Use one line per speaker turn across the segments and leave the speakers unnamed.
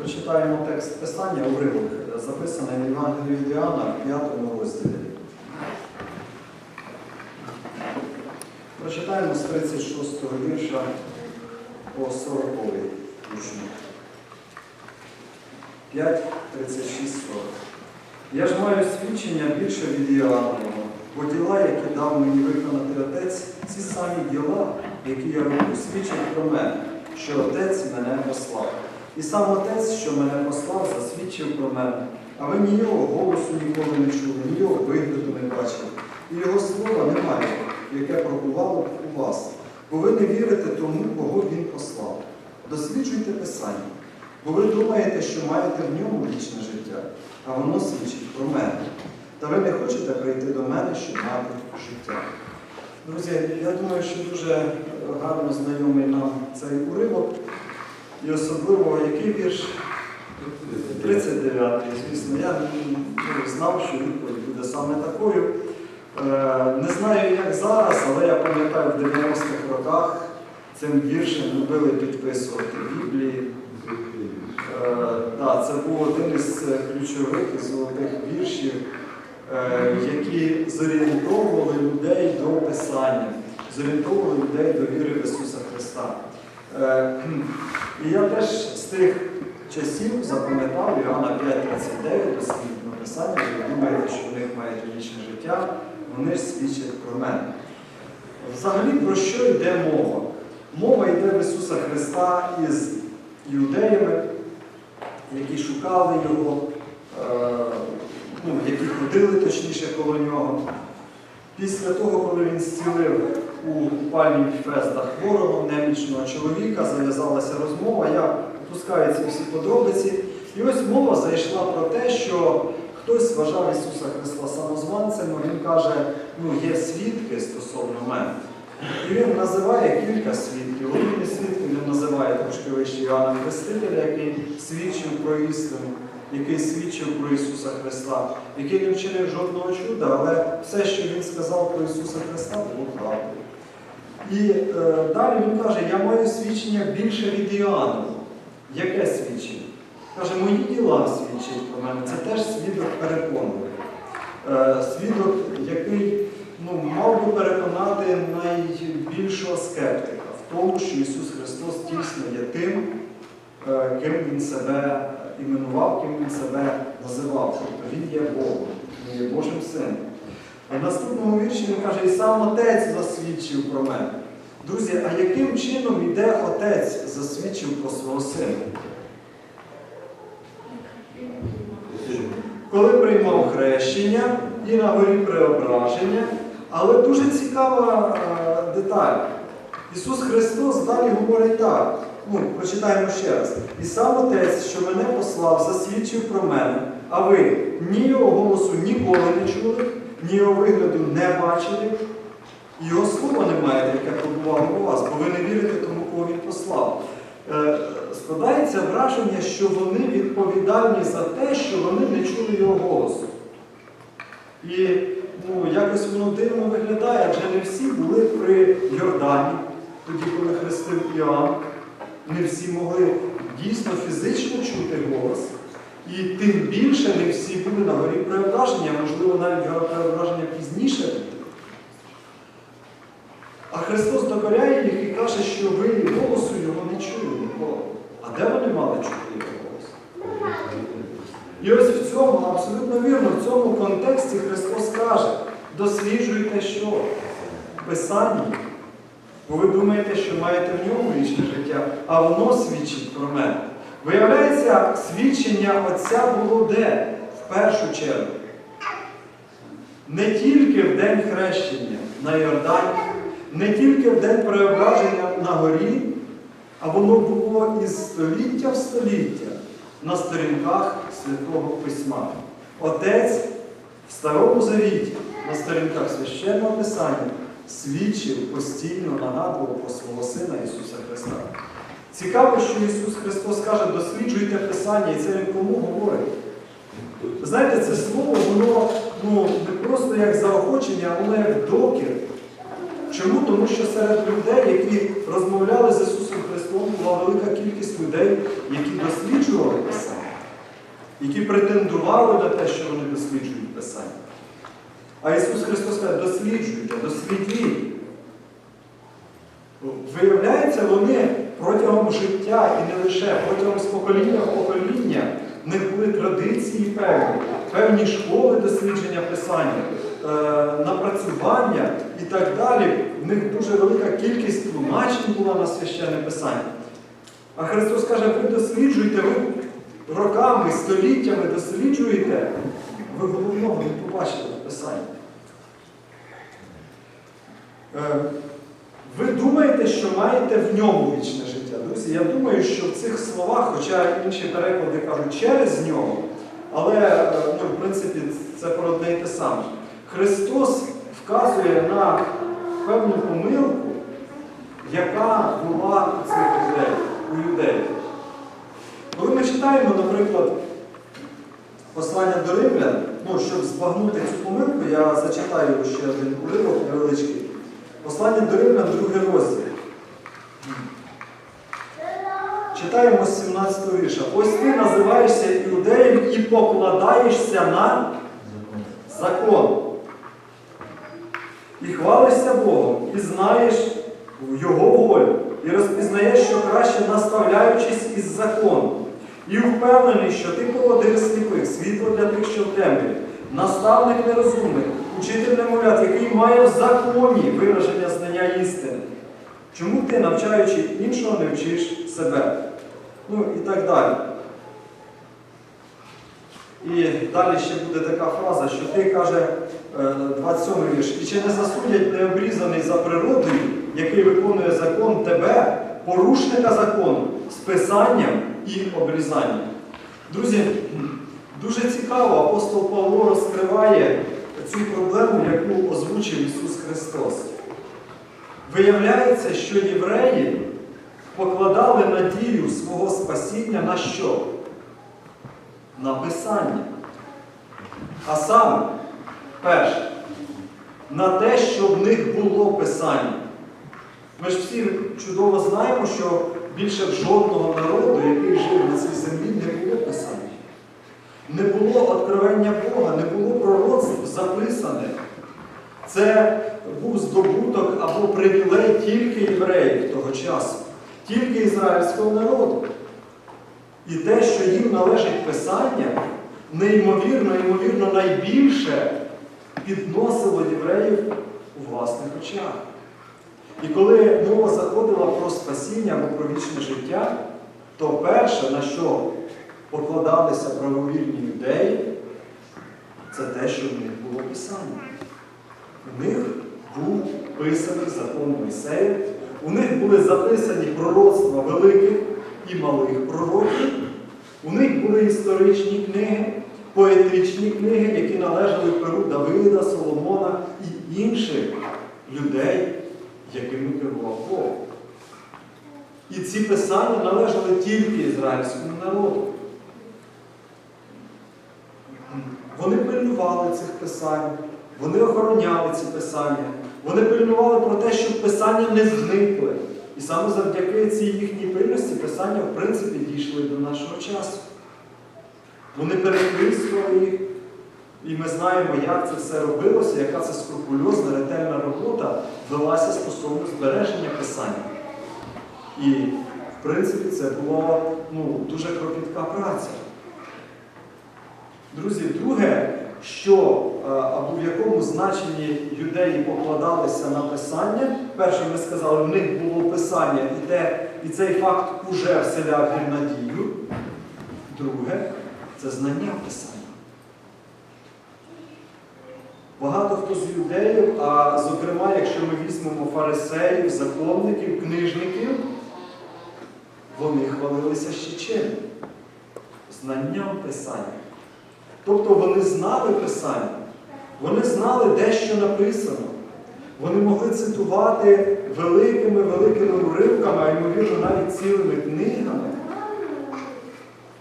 Прочитаємо текст Писання, уривок, записаний в Євангелії від Іоанна в 5 розділі. Прочитаємо з 36 вірша по 40 учні. 5, 36, 40. Я ж маю свідчення більше від Іоаннового, бо діла, які дав мені виконати Отець, ці самі діла, які я роблю, свідчать про мене, що Отець мене послав. І сам Отець, що мене послав, засвідчив про мене. А ви ні його голосу ніколи не чули, ні його вигляду не бачили. І його слова немає, яке пробувало б у вас. Бо ви не вірите тому, кого він послав. Досліджуйте Писання. Бо ви думаєте, що маєте в ньому вічне життя, а воно свідчить про мене. Та ви не хочете прийти до мене, щоб мати життя. Друзі, я думаю, що дуже гарно знайомий нам цей уривок. І особливо який вірш 39-й, звісно. Я знав, що відповідь буде саме такою. Е, Не знаю, як зараз, але я пам'ятаю, в 90-х роках цим віршем любили підписувати Біблії. Е, це був один із ключових і золотих віршів, е, які зорієнтовували людей до Писання, зорієнтовували людей до віри в Ісуса Христа. Е, І я теж з тих часів запам'ятав Іоанна 5.39 дослідно Писання, ви думаєте, що в них мають вічне життя, вони ж свідчать про мене. Взагалі про що йде мова? Мова йде в Ісуса Христа із юдеями, які шукали Його, е, ну, які ходили точніше коло нього. Після того, коли він зцілив у пальні Феста хворого, немічного чоловіка, зав'язалася розмова, я опускаю ці всі подробиці. І ось мова зайшла про те, що хтось вважав Ісуса Христа самозванцем, він каже, ну є свідки стосовно мене. І він називає кілька свідків. Одні свідки він називає трошки вище Іоанна Хрестителя, який свідчив про істину, який свідчив про Ісуса Христа, який не вчинив жодного чуда, але все, що він сказав про Ісуса Христа, було правдою. І е, далі він каже, я маю свідчення більше від Іоанна. Яке свідчення? Каже, мої діла свідчать про мене. Це теж свідок переконливий. Е, свідок, який ну, мав би переконати найбільшого скептика в тому, що Ісус Христос дійсно є тим, е, ким Він себе іменував, ким Він себе називав. Тобто Він є Богом, Він є Божим Сином. А наступному вірші він каже, і сам Отець засвідчив про мене. Друзі, а яким чином іде Отець засвідчив про свого сина? Коли приймав хрещення і на горі преображення, але дуже цікава е, деталь. Ісус Христос далі говорить так. Ну, прочитаємо ще раз. І сам Отець, що мене послав, засвідчив про мене, а ви ні його голосу ніколи не чули, ні його вигляду не бачили, його слова не маєте, яке побувало у вас, бо ви не вірите тому, кого він послав. Е, складається враження, що вони відповідальні за те, що вони не чули його голосу. І ну, якось воно дивно виглядає, адже не всі були при Йордані, тоді, коли хрестив Іоанн. Не всі могли дійсно фізично чути голос. І тим більше не всі були на горі преображення, можливо, навіть гора преображення пізніше. А Христос докоряє їх і каже, що ви голосу його не чули ніколи. А де вони мали чути його голос? І ось в цьому, абсолютно вірно, в цьому контексті Христос каже, досліджуйте що? Писання. Бо ви думаєте, що маєте в ньому вічне життя, а воно свідчить про мене. Виявляється, свідчення Отця було де? В першу чергу. Не тільки в день хрещення на Йордані, не тільки в день преображення на горі, а воно було із століття в століття на сторінках Святого Письма. Отець в Старому Завіті на сторінках священного Писання свідчив постійно нагадував про свого Сина Ісуса Христа. Цікаво, що Ісус Христос каже, досліджуйте Писання, і це Він кому говорить. Знаєте, це слово, воно ну, не просто як заохочення, воно як докір. Чому? Тому що серед людей, які розмовляли з Ісусом Христом, була велика кількість людей, які досліджували Писання. які претендували на те, що вони досліджують Писання. А Ісус Христос каже, досліджуйте, дослідіть. Виявляється, вони протягом життя і не лише протягом з покоління в покоління в них були традиції певні, певні школи дослідження писання, напрацювання і так далі. В них дуже велика кількість тлумачень була на священне писання. А Христос каже, ви досліджуєте, ви роками, століттями досліджуєте, ви головного не побачили в Писанні. Е, Ви думаєте, що маєте в ньому вічне життя? Друзі, я думаю, що в цих словах, хоча інші переклади кажуть через нього, але е, ну, в принципі це про одне і те саме. Христос вказує на певну помилку, яка була у цих людей, у юдеїв. Коли ми читаємо, наприклад, послання до римлян, ну, щоб збагнути цю помилку, я зачитаю ще один уривок невеличкий. Послання до римлян, другий розділ. Читаємо з 17 вірша. Ось ти називаєшся іудеєм і покладаєшся на закон. І хвалишся Богом, і знаєш Його волю, і розпізнаєш, що краще наставляючись із закону. І впевнений, що ти поводир сліпих, світло для тих, що в темряві, наставник нерозумних, учитель немовлят, який має в законі вираження знання істини. Чому ти, навчаючи іншого, не вчиш себе? Ну і так далі. І далі ще буде така фраза, що ти каже, е, 27 вірш, і чи не засудять необрізаний за природою, який виконує закон тебе, порушника закону, з писанням і обрізанням. Друзі, дуже цікаво, апостол Павло розкриває цю проблему, яку озвучив Ісус Христос. Виявляється, що євреї покладали надію свого спасіння на що? На Писання. А саме, перше, на те, що в них було Писання. Ми ж всі чудово знаємо, що більше жодного народу, який жив на цій землі, не було Писання. Не було откровення Бога, не було пророцтв записаних. Це був здобуток або привілей тільки євреїв того часу, тільки ізраїльського народу. І те, що їм належить Писання, неймовірно, ймовірно, найбільше підносило євреїв у власних очах. І коли мова заходила про спасіння або про вічне життя, то перше, на що покладалися правовірні юдеї, це те, що в них було Писання. У них був писаний закон Мойсея, у них були записані пророцтва великих і малих пророків, у них були історичні книги, поетичні книги, які належали перу Давида, Соломона і інших людей, якими керував Бог. І ці писання належали тільки ізраїльському народу. Вони пильнували цих писань, вони охороняли ці писання, вони пильнували про те, щоб писання не зникли. І саме завдяки цій їхній пильності писання, в принципі, дійшли до нашого часу. Вони переписували їх, і ми знаємо, як це все робилося, яка це скрупульозна, ретельна робота велася стосовно збереження писання. І, в принципі, це була ну, дуже кропітка праця. Друзі, друге, що е, або в якому значенні юдеї покладалися на писання, перше, ми сказали, в них було писання, і, те, і цей факт уже вселяв їм надію. Друге, це знання писання. Багато хто з юдеїв, а зокрема, якщо ми візьмемо фарисеїв, законників, книжників, вони хвалилися ще чим? Знанням писання. Тобто вони знали Писання, вони знали де що написано. Вони могли цитувати великими-великими уривками, а ймовірно, навіть цілими книгами.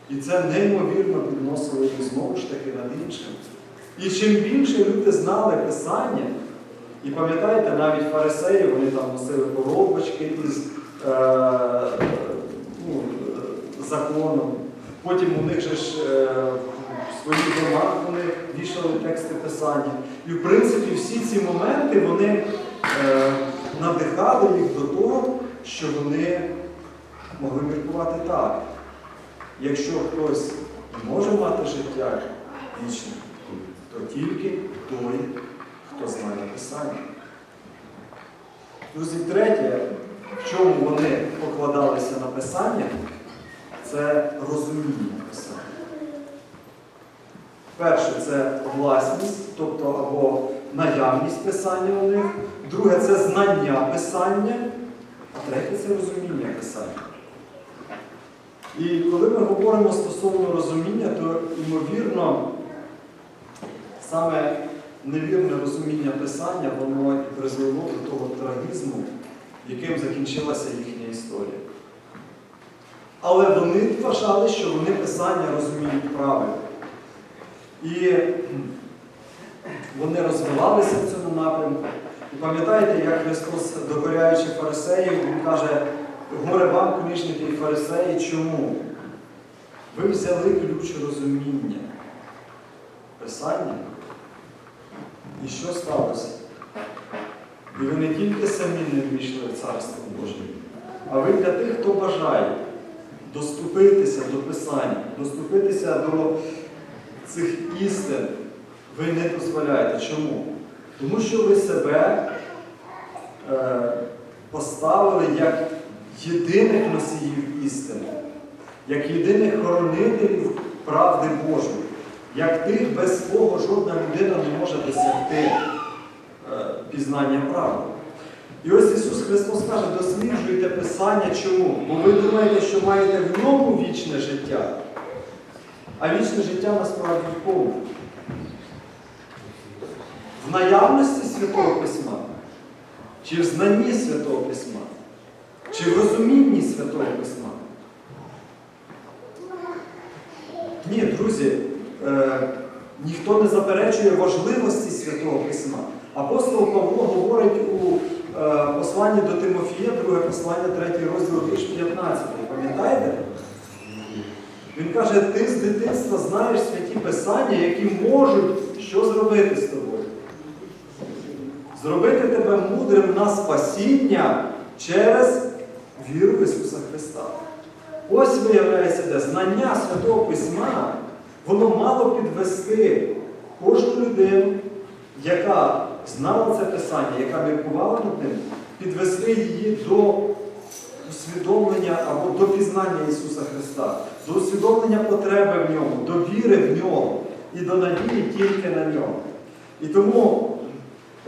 І це неймовірно підносило їх знову ж таки над іншим. І чим більше люди знали Писання, і пам'ятаєте, навіть фарисеї, вони там носили коробочки із е, ну, е, законом, Потім у них же ж е, своїх домах вони вішали тексти писання. І в принципі всі ці моменти вони е, надихали їх до того, що вони могли міркувати так. Якщо хтось може мати життя вічне, то тільки той, хто знає Писання. Друзі, третє, в чому вони покладалися на Писання, це розуміння Писання. Перше це власність, тобто або наявність писання у них. Друге це знання писання, а третє це розуміння писання. І коли ми говоримо стосовно розуміння, то ймовірно, саме невірне розуміння писання, воно і призвело до того трагізму, яким закінчилася їхня історія. Але вони вважали, що вони писання розуміють правильно. І вони розвивалися в цьому напрямку. І пам'ятаєте, як Христос, докоряючи фарисеїв, Він каже, горе вам, книжники і фарисеї, чому? Ви взяли ключ розуміння Писання. І що сталося? І ви не тільки самі не ввійшли в Царство Боже, а ви для тих, хто бажає доступитися до Писання, доступитися до цих істин, ви не дозволяєте. Чому? Тому що ви себе е, поставили як єдиних носіїв істини, як єдиних хоронителів правди Божої, як тих, без кого жодна людина не може досягти е, пізнання правди. І ось Ісус Христос каже, досліджуйте Писання чому? Бо ви думаєте, що маєте в ньому вічне життя. А вічне життя насправді в кому? В наявності Святого Письма, чи в знанні Святого Письма, чи в розумінні Святого Письма. Ні, друзі, е, ніхто не заперечує важливості Святого Письма. Апостол Павло говорить у е, посланні до Тимофія, друге послання, третій розділ, вірш 15. Пам'ятаєте? Він каже, ти з дитинства знаєш святі писання, які можуть що зробити з тобою? Зробити тебе мудрим на спасіння через віру в Ісуса Христа. Ось виявляється, де знання Святого Письма, воно мало підвести кожну людину, яка знала це Писання, яка міркувала над ним, підвести її до усвідомлення або до пізнання Ісуса Христа, до усвідомлення потреби в ньому, до віри в нього і до надії тільки на нього. І тому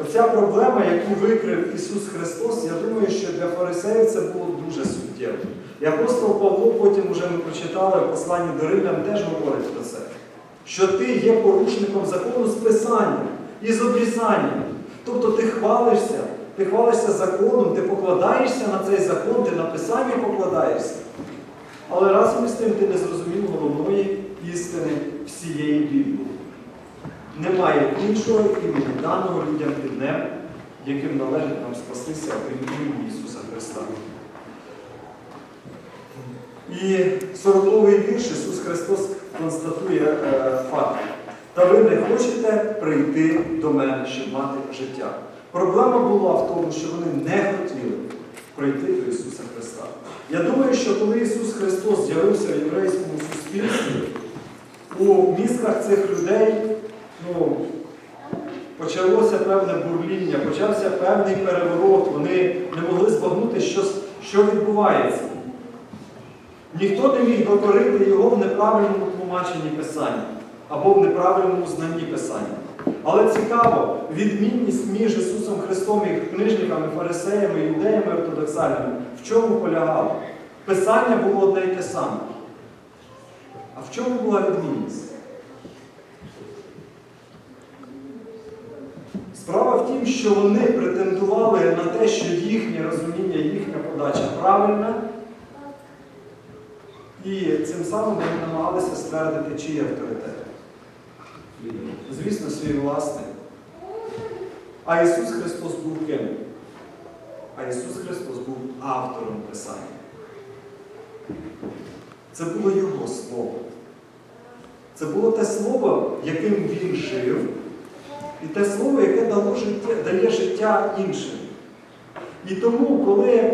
оця проблема, яку викрив Ісус Христос, я думаю, що для фарисеїв це було дуже суттєво. І апостол Павло, потім уже ми прочитали в посланні до Римлян, теж говорить про це, що ти є порушником закону з писанням і з обрізанням. Тобто ти хвалишся, ти хвалишся законом, ти покладаєшся на цей закон, ти на писання покладаєшся. Але разом із тим ти не зрозумів головної істини всієї Біблії. Немає іншого імені даного людям під небом, яким належить нам спастися окрім імені Ісуса Христа. І 40-й вірш Ісус Христос констатує е, факт. Та ви не хочете прийти до мене, щоб мати життя. Проблема була в тому, що вони не хотіли прийти до Ісуса Христа. Я думаю, що коли Ісус Христос з'явився в єврейському суспільстві, у мізках цих людей ну, почалося певне бурління, почався певний переворот. Вони не могли збагнути, що, що відбувається. Ніхто не міг докорити його в неправильному тлумаченні Писання або в неправильному знанні Писання. Але цікаво, відмінність між Ісусом Христом і книжниками, фарисеями, юдеями ортодоксальними в чому полягало? Писання було одне й те саме. А в чому була відмінність? Справа в тім, що вони претендували на те, що їхнє розуміння, їхня подача правильна, і цим самим вони намагалися ствердити чиї авторитет. Звісно, свій власний. А Ісус Христос був ким? А Ісус Христос був автором Писання. Це було Його Слово. Це було те слово, яким він жив, і те слово, яке дало життя, дає життя іншим. І тому, коли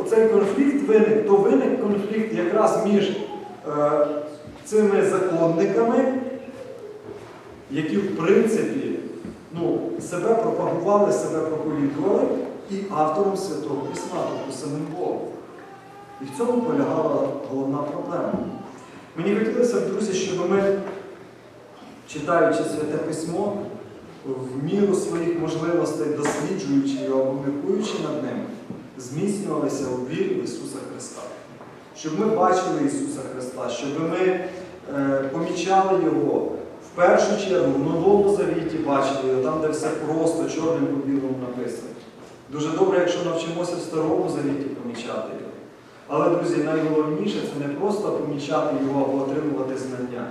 оцей конфлікт виник, то виник конфлікт якраз між е, цими законниками, які в принципі ну, себе пропагували, себе проповідували, і автором Святого Письма, тобто самим Богом. І в цьому полягала головна проблема. Мені хотілося друзі, щоб ми, читаючи Святе Письмо, в міру своїх можливостей, досліджуючи його або над ним, зміцнювалися у вірі в Ісуса Христа. Щоб ми бачили Ісуса Христа, щоб ми е, помічали Його в першу чергу в Новому Завіті бачили там, де все просто чорним по білому написано. Дуже добре, якщо навчимося в Старому Завіті помічати його. Але, друзі, найголовніше це не просто помічати його або отримувати знання,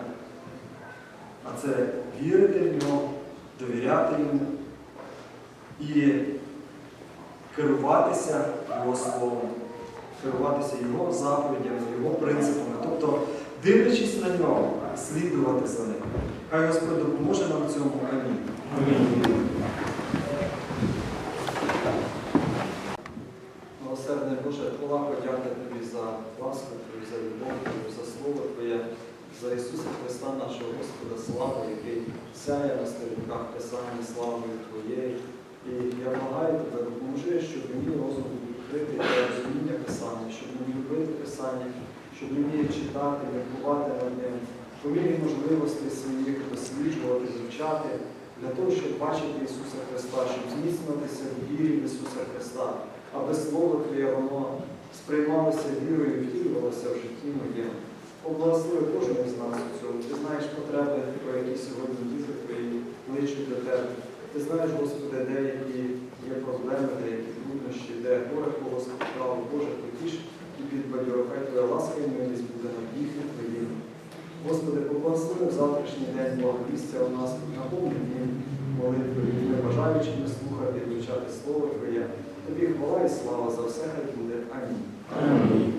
а це вірити в нього, довіряти йому і керуватися його словом, керуватися його заповідями, його принципами. Тобто, дивлячись на нього, слідувати за ним. Хай Господь допоможе нам в цьому. Амінь. Милосердний Боже, хвала подяка Тобі за ласку Твою, за любов Твою, за слово Твоє, за Ісуса Христа, нашого Господа, славу, який сяє на сторінках Писання славою Твоєю. І я благаю Тебе, допоможи, щоб мені розум був відкритий для розуміння Писання, щоб мені любити Писання, щоб мені читати, міркувати над ним, по мірі можливостей своїх досліджувати, вивчати, для того, щоб бачити Ісуса Христа, щоб зміцнюватися в вірі в Ісуса Христа, аби Слово Твоє воно сприймалося вірою і втілювалося в житті моєму. Поблагослови кожен із нас у цьому. Ти знаєш потреби, про які сьогодні діти твої кличуть до тебе. Ти знаєш, Господи, деякі є проблеми, деякі труднощі, де горе кого спіткало, Боже, потіш і підбадьор, хай Твоя ласка і милість буде на їхні Твоїм. Господи, поблагослови в завтрашній день благовістя у нас, наповнені молитвою, ми бажаючими слухати і вивчати Слово Твоє. Тобі хвала і слава за все, хай буде. Амінь.
Амінь.